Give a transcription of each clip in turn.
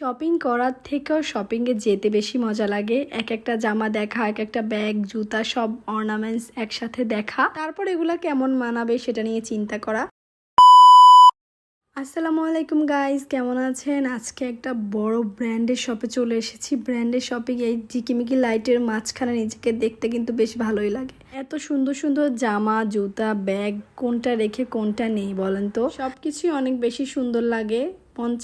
Shopping করার থেকেও শপিংয়ে যেতে বেশি মজা লাগে। এক একটা জামা দেখা, এক একটা ব্যাগ জুতা, সব অর্নামেন্টস একসাথে দেখা। তারপর এগুলা কেমন মানাবে সেটা নিয়ে চিন্তা করা। আসসালামু আলাইকুম গাইজ কেমন আছেন? আজকে একটা বড় ব্র্যান্ডের শপে চলে এসেছি। ব্র্যান্ডের শপে এই ঝিকিমিকি লাইটের মাঝখানে নিজেকে দেখতে কিন্তু বেশ ভালোই লাগে। এত সুন্দর সুন্দর জামা, জুতা ব্যাগ কোনটা রেখে কোনটা নেই বলেন তো? সব কিছুই অনেক বেশি সুন্দর লাগে।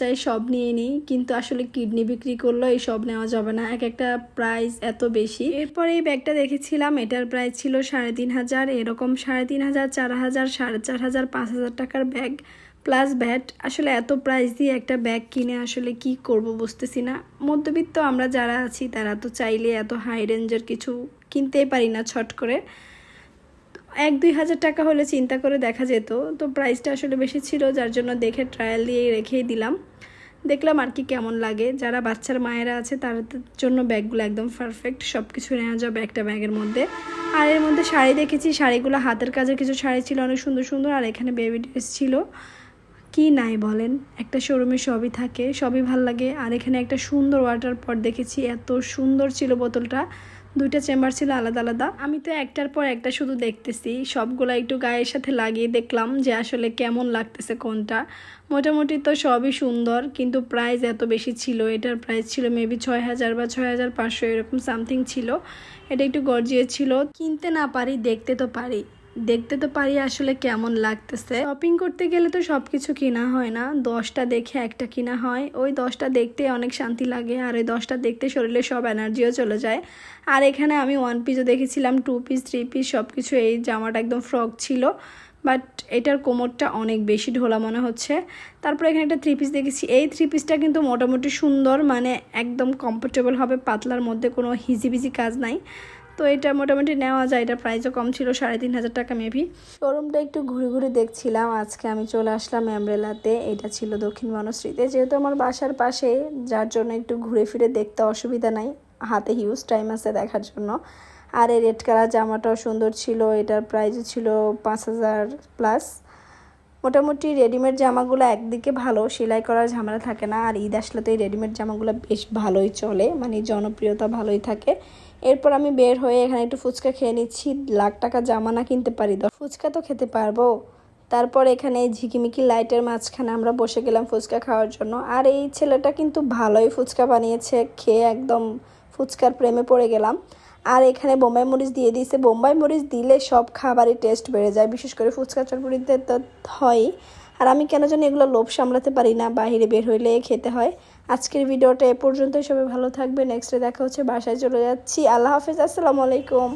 চাই সব নিয়ে নিই, কিন্তু আসলে কিডনি বিক্রি করলেও এই সব নেওয়া যাবে না। এক একটা প্রাইস এত বেশি। এরপর এই ব্যাগটা দেখেছিলাম, এটার প্রাইস ছিল সাড়ে তিন হাজার, এরকম সাড়ে তিন হাজার, চার হাজার, সাড়ে চার হাজার, পাঁচ হাজার টাকার ব্যাগ প্লাস ব্যাট আসলে এত প্রাইস দিয়ে একটা ব্যাগ কিনে আসলে কি করব বুঝতেছি না। মধ্যবিত্ত আমরা যারা আছি, তারা তো চাইলে এত হাই রেঞ্জের কিছু কিনতেই পারি না ছট করে। এক দুই হাজার টাকা হলে চিন্তা করে দেখা যেত। তো প্রাইসটা আসলে বেশি ছিল, যার জন্য দেখে ট্রায়াল দিয়ে রেখেই দিলাম। দেখলাম আর কি কেমন লাগে। যারা বাচ্চার মায়েরা আছে, তাদের জন্য ব্যাগগুলো একদম পারফেক্ট সব কিছু নেওয়া যাবে একটা ব্যাগের মধ্যে। আর এর মধ্যে শাড়ি দেখেছি, শাড়িগুলো হাতের কাজের কিছু শাড়ি ছিল, অনেক সুন্দর সুন্দর। আর এখানে বেবি ড্রেস ছিল। কি নাই বলেন? একটা শোরুমে সবই থাকে, সবই ভালো লাগে। আর এখানে একটা সুন্দর ওয়াটার পট দেখেছি, এত সুন্দর ছিল বোতলটা। দুইটা চেম্বার ছিল আলাদা আলাদা। আমি তো একটার পর একটা শুধু দেখতেছি। সবগুলো একটু গায়ের সাথে লাগিয়ে দেখলাম যে আসলে কেমন লাগতেছে কোনটা। মোটামুটি তো সবই সুন্দর, কিন্তু প্রাইস এত বেশি ছিল। এটার প্রাইস ছিল মেবি ছয় হাজার বা ছয় হাজার পাঁচশো এরকম সামথিং ছিল। এটা একটু গর্জিয়ে ছিল। কিনতে না পারি, দেখতে তো পারি। দেখতে তো পারি আসলে কেমন লাগতেছে। শপিং করতে গেলে তো সব কিছু কেনা হয় না। দশটা দেখে একটা কিনা হয়। ওই দশটা দেখতে অনেক শান্তি লাগে আর ওই দশটা দেখতে শরীরে সব এনার্জিও চলে যায়। আর এখানে আমি ওয়ান পিসও দেখেছিলাম টু পিস থ্রি পিস সব কিছু এই জামাটা একদম ফ্রক ছিল। বাট এটার কোমরটা অনেক বেশি ঢোলা মনে হচ্ছে। তারপরে এখানে একটা থ্রি পিস দেখেছি। এই থ্রি পিসটা কিন্তু মোটামুটি সুন্দর মানে একদম কমফোর্টেবল হবে, পাতলার মধ্যে কোনো হিজিবিজি কাজ নাই। তো এটা মোটামুটি নেওয়া যায়। এটা প্রাইসও কম ছিল, সাড়ে তিন হাজার টাকা মেবি শোরুমটা একটু ঘুরে ঘুরে দেখছিলাম। আজকে আমি চলে আসলাম অ্যামব্রেলাতে। এটা ছিল দক্ষিণ বনশ্রীতে। যেহেতু আমার বাসার পাশে, যার জন্য একটু ঘুরে ফিরে দেখতে অসুবিধা নাই। হাতে হিউজ টাইম আছে দেখার জন্য। আর এই রেড কালার জামাটাও সুন্দর ছিল। এটার প্রাইসও ছিল পাঁচ হাজার প্লাস মোটামুটি রেডিমেড জামাগুলো একদিকে ভালো, সেলাই করার ঝামেলা থাকে না। আর ঈদ আসলে তো এই রেডিমেড জামাগুলো বেশ ভালোই চলে মানে জনপ্রিয়তা ভালোই থাকে। এরপর আমি বের হয়ে এখানে একটু ফুচকা খেয়ে নিচ্ছি। লাখ টাকা জামা না কিনতে পারি ফুচকা তো খেতে পারব। তারপর এখানে ঝিকিমিকি লাইটের মাঝখানে আমরা বসে গেলাম ফুচকা খাওয়ার জন্য। আর এই ছেলেটা কিন্তু ভালোই ফুচকা বানিয়েছে, খেয়ে একদম ফুচকার প্রেমে পড়ে গেলাম। আর এখানে বোম্বাই মরিচ দিয়ে দিয়েছে। বোম্বাই মরিচ দিলে সব খাবারই টেস্ট বেড়ে যায়, বিশেষ করে ফুচকা চটপুরিতে তো হয়ই। আর আমি কেন জানি এগুলো লোভ সামলাতে পারি না বাহিরে বের হইলে খেতে হয়। আজকের ভিডিওটা এ পর্যন্তই, সবাই ভালো থাকবে নেক্সটে দেখা হচ্ছে, বাসায় চলে যাচ্ছি। আল্লাহ হাফেজ, আসসালামু আলাইকুম।